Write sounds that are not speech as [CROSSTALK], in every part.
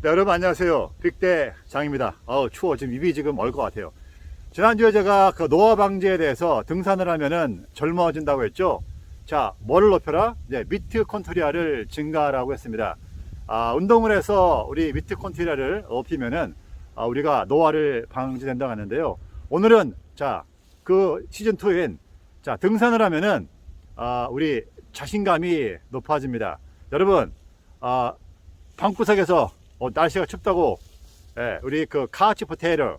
네, 여러분 안녕하세요. 빅대 장입니다. 어우, 추워. 지금 입이 지금 얼 것 같아요. 지난주에 제가 그 노화 방지에 대해서 등산을 하면은 젊어진다고 했죠. 자, 뭐를 높여라? 네, 미트콘트리아를 증가라고 했습니다. 아, 운동을 해서 우리 미트콘트리아를 높이면은 아, 우리가 노화를 방지된다고 하는데요. 오늘은 자, 그 시즌 2인 자, 등산을 하면은 아, 우리 자신감이 높아집니다. 여러분, 아, 방구석에서 어, 날씨가 춥다고 예, 우리 그 카치 포테이터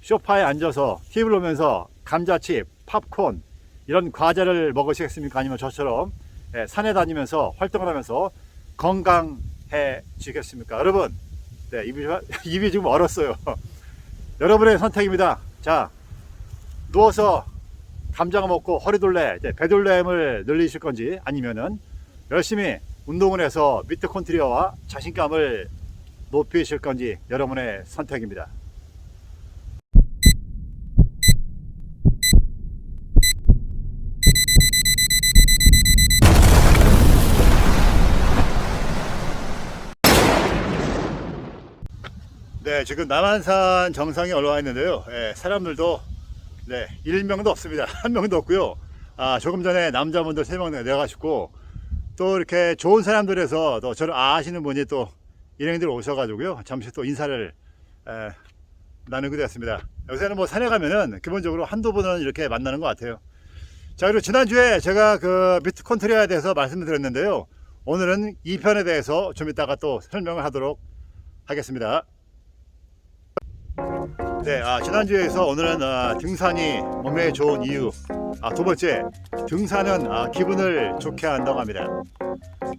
소파에 앉아서 TV를 보면서 감자칩, 팝콘 이런 과자를 먹으시겠습니까? 아니면 저처럼 예, 산에 다니면서 활동을 하면서 건강해지겠습니까? 여러분, 네, 입이, 좀- [LAUGHS] 입이 지금 얼었어요. [LAUGHS] 여러분의 선택입니다. 자, 누워서 감자가 먹고 허리둘레, 이제 배둘레임을 늘리실 건지 아니면은 열심히 운동을 해서 미트콘트리아와 자신감을 높이실 건지 여러분의 선택입니다. 네, 지금 남한산 정상에 올라와 있는데요. 예, 사람들도 네, 1명도 없습니다. [LAUGHS] 한 명도 없고요. 아, 조금 전에 남자분들 3명 내가시고 또 이렇게 좋은 사람들에서 또 저를 아시는 분이 또 일행들 오셔가지고요. 잠시 또 인사를 에, 나누게 되었습니다. 요새는 뭐 산에 가면은 기본적으로 한두 분은 이렇게 만나는 것 같아요. 자, 그리고 지난주에 제가 그 미트콘트리아에 대해서 말씀을 드렸는데요. 오늘은 이 편에 대해서 좀 이따가 또 설명을 하도록 하겠습니다. 네, 아, 지난주에서 오늘은 아, 등산이 몸에 좋은 이유. 아, 두 번째, 등산은 아, 기분을 좋게 한다고 합니다.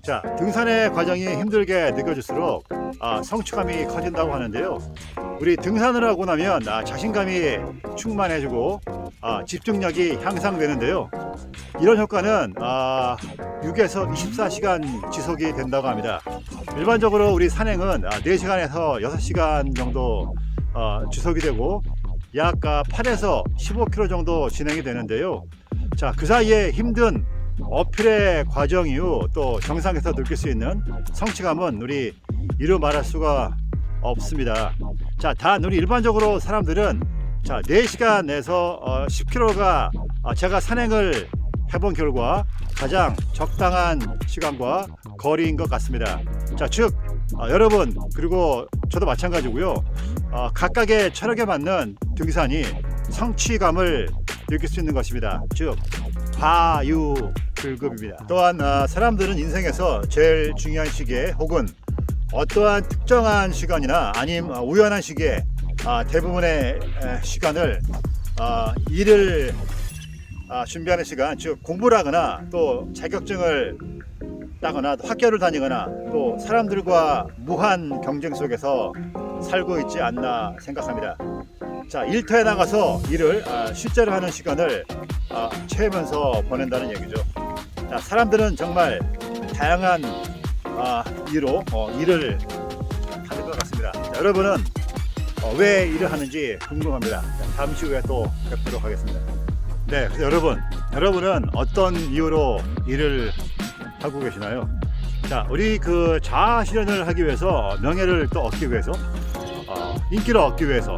자, 등산의 과정이 힘들게 느껴질수록 아, 성취감이 커진다고 하는데요. 우리 등산을 하고 나면 아, 자신감이 충만해지고 아, 집중력이 향상되는데요. 이런 효과는 아, 6에서 24시간 지속이 된다고 합니다. 일반적으로 우리 산행은 아, 4시간에서 6시간 정도 어, 지속이 되고 약 아, 8에서 15km 정도 진행이 되는데요. 자, 그 사이에 힘든 어필의 과정 이후 또 정상에서 느낄 수 있는 성취감은 우리 이루 말할 수가 없습니다. 자, 단 우리 일반적으로 사람들은 자, 4시간 내서 어, 10km가 제가 산행을 해본 결과 가장 적당한 시간과 거리인 것 같습니다. 자, 즉 어, 여러분 그리고 저도 마찬가지고요. 어, 각각의 체력에 맞는 등산이 성취감을 느낄 수 있는 것입니다. 즉 과유 불급입니다. 또한 어, 사람들은 인생에서 제일 중요한 시기에 혹은 어떠한 특정한 시간이나 아님 어, 우연한 시기에 아, 대부분의 에, 시간을 아, 일을 아, 준비하는 시간, 즉 공부를 하거나 또 자격증을 따거나 또 학교를 다니거나 또 사람들과 무한 경쟁 속에서 살고 있지 않나 생각합니다. 자, 일터에 나가서 일을 아, 실제로 하는 시간을 아, 채우면서 보낸다는 얘기죠. 자, 사람들은 정말 다양한 아, 이로 어, 일을 하는 것 같습니다. 자, 여러분은 어, 왜 일을 하는지 궁금합니다. 자, 잠시 후에 또 뵙도록 하겠습니다. 네, 여러분, 여러분은 어떤 이유로 일을 하고 계시나요? 자, 우리 그 자아 실현을 하기 위해서 명예를 또 얻기 위해서 어, 인기를 얻기 위해서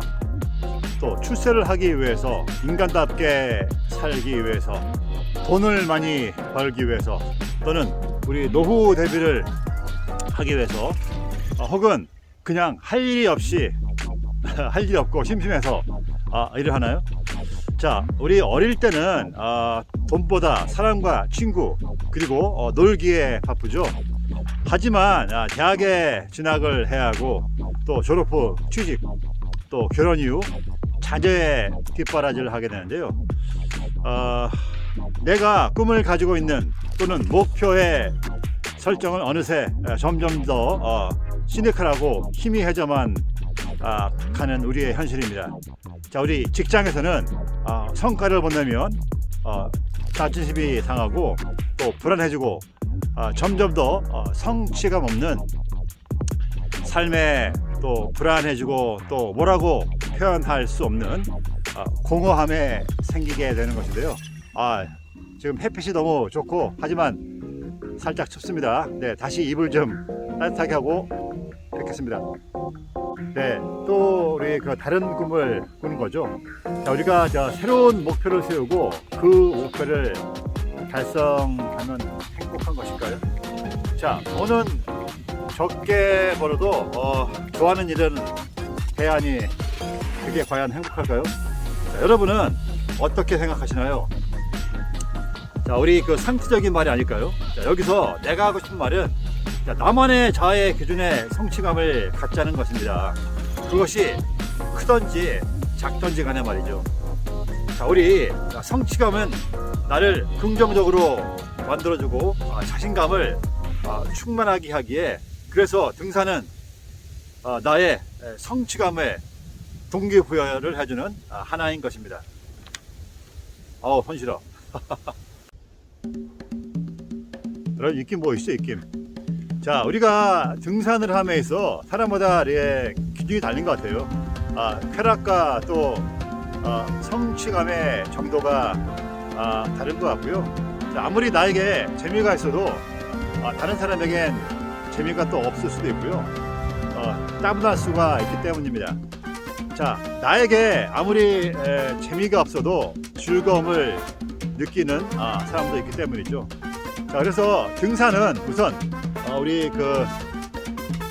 또 출세를 하기 위해서 인간답게 살기 위해서 돈을 많이 벌기 위해서 또는 우리 노후 대비를 하기 위해서 어, 혹은 그냥 할 일이 없이 [LAUGHS] 할 일이 없고 심심해서 아, 일을 하나요? 자, 우리 어릴 때는 아, 돈보다 사람과 친구 그리고 어, 놀기에 바쁘죠. 하지만 아, 대학에 진학을 해야 하고 또 졸업 후 취직 또 결혼 이후 자녀의 뒷바라지를 하게 되는데요. 어, 내가 꿈을 가지고 있는 또는 목표의 설정은 어느새 에, 점점 더 어, 시니컬하고 희미해져만 아, 가는 우리의 현실입니다. 자, 우리 직장에서는 어, 성과를 못 내면 어, 자존심이 상하고 또 불안해지고 어, 점점 더 어, 성취감 없는 삶에 또 불안해지고 또 뭐라고 표현할 수 없는 어, 공허함에 생기게 되는 것인데요. 아, 지금 햇빛이 너무 좋고 하지만 살짝 춥습니다. 네, 다시 이불 좀 따뜻하게 하고 뵙겠습니다. 네, 또 우리 그 다른 꿈을 꾸는 거죠. 자, 우리가 저 새로운 목표를 세우고 그 목표를 달성하면 행복한 것일까요? 자, 돈은 적게 벌어도 어, 좋아하는 일은 해야하니 그게 과연 행복할까요? 자, 여러분은 어떻게 생각하시나요? 자, 우리 그 상투적인 말이 아닐까요? 자, 여기서 내가 하고 싶은 말은 자, 나만의 자아의 기준에 성취감을 갖자는 것입니다. 그것이 크던지 작던지 간에 말이죠. 자, 우리 성취감은 나를 긍정적으로 만들어주고 아, 자신감을 아, 충만하게 하기에 그래서 등산은 아, 나의 에, 성취감에 동기부여를 해주는 아, 하나인 것입니다. 어우, 손 싫어. [LAUGHS] 여러분, 입김 보이시죠, 입김? 자, 우리가 등산을 함에서 사람마다 이렇게 기준이 달린 것 같아요. 아, 쾌락과 또 아, 성취감의 정도가 아, 다른 것 같고요. 자, 아무리 나에게 재미가 있어도 아, 다른 사람에겐 재미가 또 없을 수도 있고요. 어, 따분할 수가 있기 때문입니다. 자, 나에게 아무리 에, 재미가 없어도 즐거움을 느끼는 아, 사람도 있기 때문이죠. 자, 그래서 등산은 우선 어, 우리 그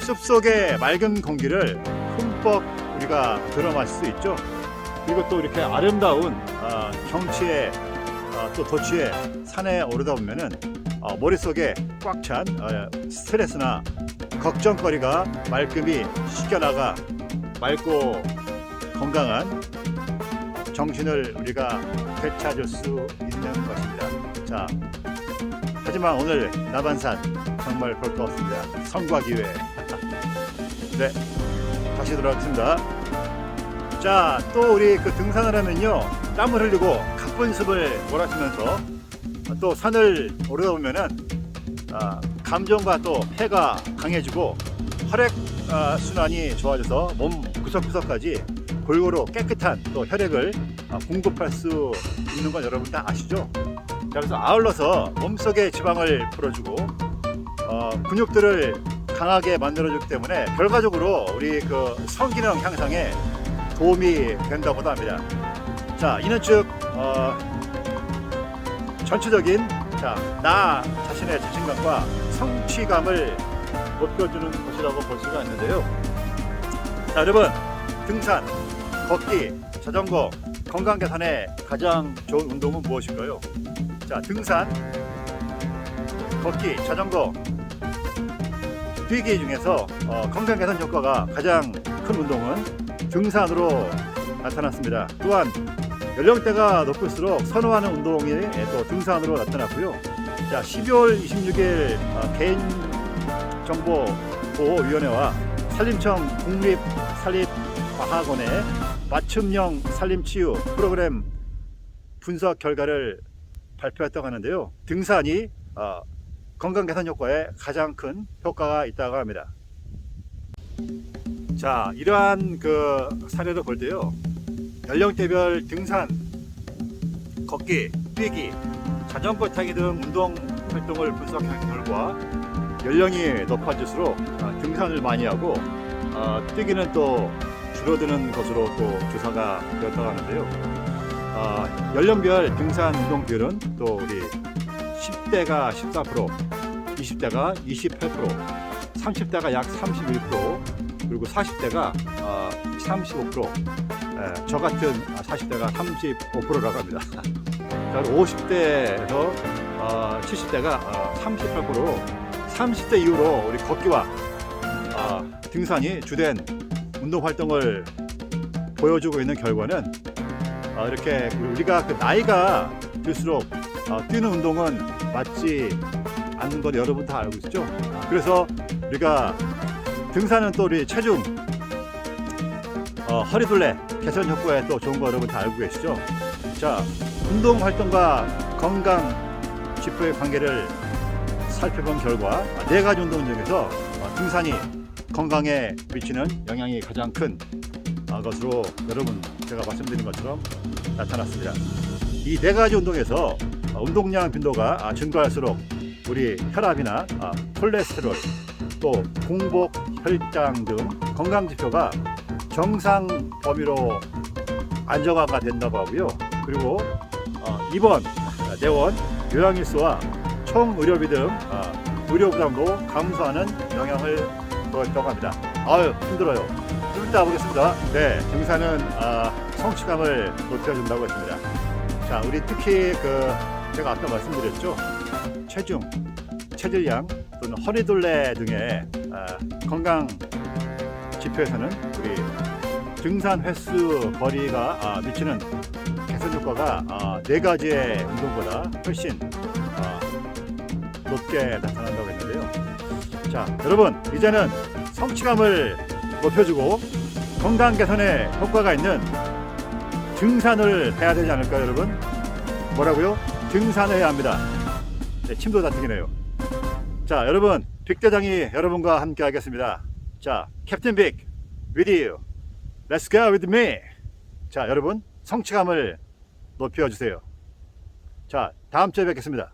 숲속의 맑은 공기를 흠뻑 우리가 들어 마실 수 있죠. 그리고 또 이렇게 아름다운 어, 경치에 어, 또 도치에 산에 오르다 보면은 어, 머릿속에 꽉찬 어, 스트레스나 걱정거리가 말끔히 씻겨나가 맑고 건강한 정신을 우리가 되찾을 수 있는 것입니다. 자, 하지만 오늘 나반산 정말 볼 거 없습니다. 성과 기회. [LAUGHS] 네, 다시 돌아왔습니다. 자, 또 우리 그 등산을 하면요, 땀을 흘리고 가쁜 습을 몰아치면서 또 산을 오르다 보면은 아, 감정과 또 폐가 강해지고 혈액 아, 순환이 좋아져서 몸 구석구석까지 골고루 깨끗한 또 혈액을 아, 공급할 수 있는 건 여러분 다 아시죠? 자, 그래서 아울러서 몸속의 지방을 풀어주고 어, 근육들을 강하게 만들어주기 때문에 결과적으로 우리 그 성기능 향상에 도움이 된다고도 합니다. 자, 이는 즉 어, 전체적인 자, 나 자신의 자신감과 성취감을 높여주는 것이라고 볼 수가 있는데요. 자, 여러분 등산, 걷기, 자전거, 건강 개선에 가장 좋은 운동은 무엇일까요? 자, 등산, 걷기, 자전거, 뛰기 중에서 어, 건강 개선 효과가 가장 큰 운동은 등산으로 나타났습니다. 또한 연령대가 높을수록 선호하는 운동이 또 등산으로 나타났고요. 자, 12월 26일 어, 개인정보보호위원회와 산림청 국립산림과학원의 맞춤형 산림치유 프로그램 분석 결과를 발표했다고 하는데요. 등산이 어, 건강 개선 효과에 가장 큰 효과가 있다고 합니다. 자, 이러한 그 사례를 볼 때요. 연령대별 등산, 걷기, 뛰기, 자전거 타기 등 운동 활동을 분석한 결과 연령이 높아질수록 아, 등산을 많이 하고 아, 뛰기는 또 줄어드는 것으로 또 조사가 되었다고 하는데요. 아, 연령별 등산 운동 비율은 또 우리 10대가 14%, 20대가 28%, 30대가 약 31%, 그리고 40대가 35%, 예, 저 같은 40대가 35%라고 합니다. 자, 50대에서 70대가 38%로 30대 이후로 우리 걷기와 아, 등산이 주된 운동 활동을 보여주고 있는 결과는 아, 이렇게 우리가 그 나이가 들수록 아, 뛰는 운동은 맞지 않는 건 여러분 다 알고 있죠. 아, 그래서 우리가 등산은 또 우리 체중, 어, 허리둘레 개선 효과에 또 좋은 거 여러분 다 알고 계시죠. 자, 운동 활동과 건강 지표의 관계를 살펴본 결과 아, 네 가지 운동 중에서 어, 등산이 건강에 미치는 영향이 가장 큰 아, 것으로 여러분 제가 말씀드린 것처럼 나타났습니다. 이 네 가지 운동에서 어, 운동량 빈도가 아, 증가할수록 우리 혈압이나 아, 콜레스테롤 또 공복 혈당 등 건강 지표가 정상 범위로 안정화가 된다고 하고요. 그리고 어, 입원, 아, 내원, 요양일수와 총 의료비 등 아, 의료 부담도 감소하는 영향을 보였다고 합니다. 아유 힘들어요. 좀 이따 보겠습니다. 네, 등산은 아, 성취감을 높여준다고 했습니다. 자, 우리 특히 그 제가 아까 말씀드렸죠. 체중, 체질량 또는 허리둘레 등의 아, 건강 지표에서는 우리 등산 횟수 거리가 아, 미치는 개선 효과가 아, 네 가지의 운동보다 훨씬 아, 높게 나타난다고 했는데요. 자, 여러분 이제는 성취감을 높여주고 건강 개선에 효과가 있는 등산을 해야 되지 않을까요, 여러분? 뭐라고요? 등산해야 합니다. 네, 침도 다 튀기네요. 자, 여러분, 빅대장이 여러분과 함께 하겠습니다. 자, 캡틴 빅, with you. Let's go with me. 자, 여러분, 성취감을 높여주세요. 자, 다음 주에 뵙겠습니다.